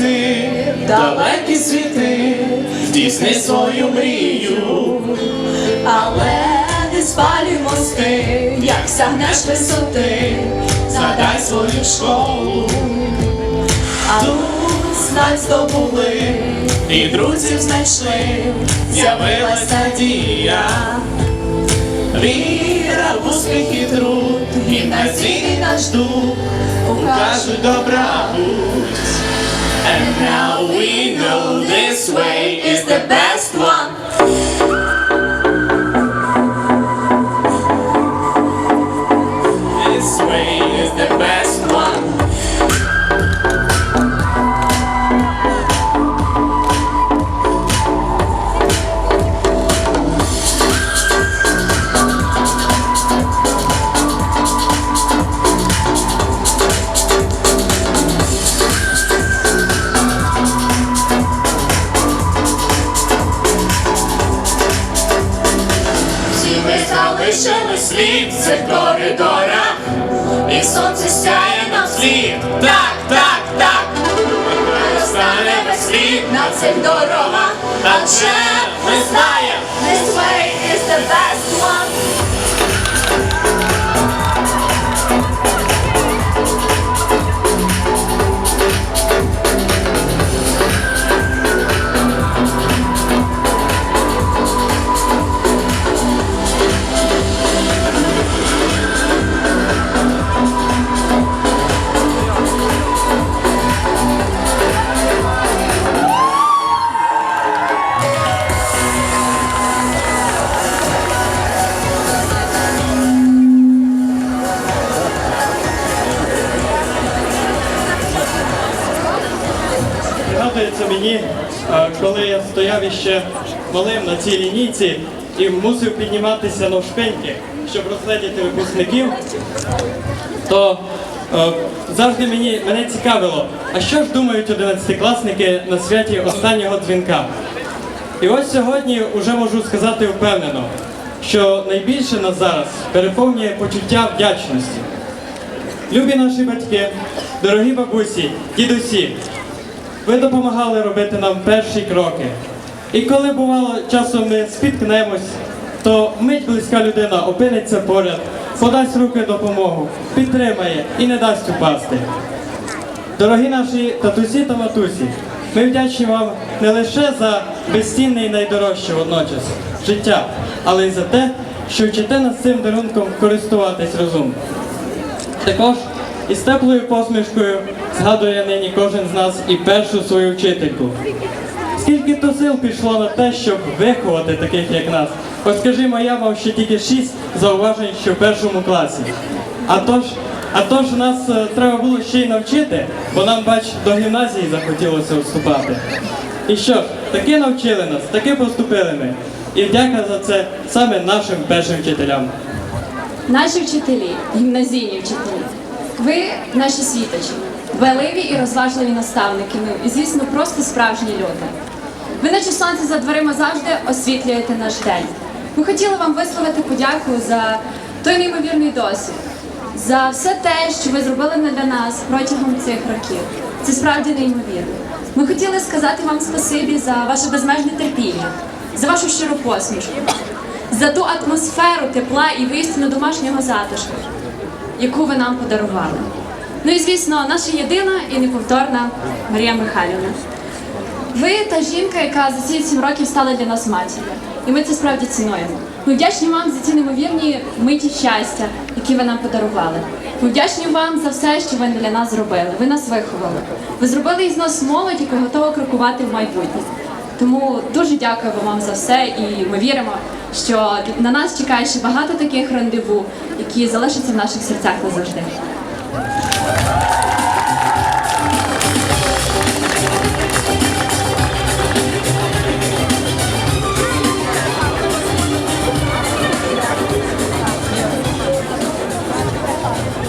в далекі світи, здійсни свою мрію, Але не спалюй мости, як сягнеш висоти, згадай свою школу, а тут знай здобули, і друзів знайшли, з'явилась надія, віра в успіх і труд, гімназійний наш дух, укажуть добра. And now we know this way is the best залишили слід в цих коридорах, і сонце сяє нам слід. Так, так, так. Хай Остане весь слід на цих дорогах, адже ми знаємо. This way is Пригадується мені, е, коли я стояв іще малим на цій лінійці і мусив підніматися навшпиньки, щоб розглядіти випускників, то е, завжди мені, мене цікавило, а що ж думають одинадцятикласники на святі останнього дзвінка? І ось сьогодні вже можу сказати впевнено, що найбільше нас зараз переповнює почуття вдячності. Любі наші батьки, дорогі бабусі, дідусі, ви допомагали робити нам перші кроки. І коли бувало часом ми спіткнемось, то мить близька людина опиниться поряд, подасть руки допомогу, підтримає і не дасть упасти. Дорогі наші татусі та матусі, ми вдячні вам не лише за безцінне і найдорожче водночас життя, але й за те, що вчите нас цим дарунком користуватись розумно. Також із теплою посмішкою згадує нині кожен з нас і першу свою вчительку. Скільки то сил пішло на те, щоб виховати таких, як нас. Ось скажімо, я мав ще тільки шість зауважень, що в першому класі. А тож, а тож нас е, треба було ще й навчити, бо нам, бач, до гімназії захотілося вступати. І що ж, таки навчили нас, таки поступили ми. І вдяка за це саме нашим першим вчителям. Наші вчителі, гімназійні вчителі, ви наші світочі, дбайливі і розважливі наставники, ну і звісно, просто справжні люди. Ви, наче сонце за дверима завжди освітлюєте наш день. Ми хотіли вам висловити подяку за той неймовірний досвід, за все те, що ви зробили для нас протягом цих років. Це справді неймовірно. Ми хотіли сказати вам спасибі за ваше безмежне терпіння, за вашу щиру посмішку, за ту атмосферу тепла і вистину домашнього затишку, яку ви нам подарували. Ну і звісно, наша єдина і неповторна Марія Михайлівна. Ви та жінка, яка за ці сім років стала для нас матір'ю. І ми це справді цінуємо. Ми вдячні вам за ці неймовірні миті щастя, які ви нам подарували. Ми вдячні вам за все, що ви для нас зробили. Ви нас виховали. Ви зробили із нас молодь, яка готова крокувати в майбутнє. Тому дуже дякуємо вам за все, і ми віримо, що на нас чекає ще багато таких рандеву, які залишаться в наших серцях назавжди.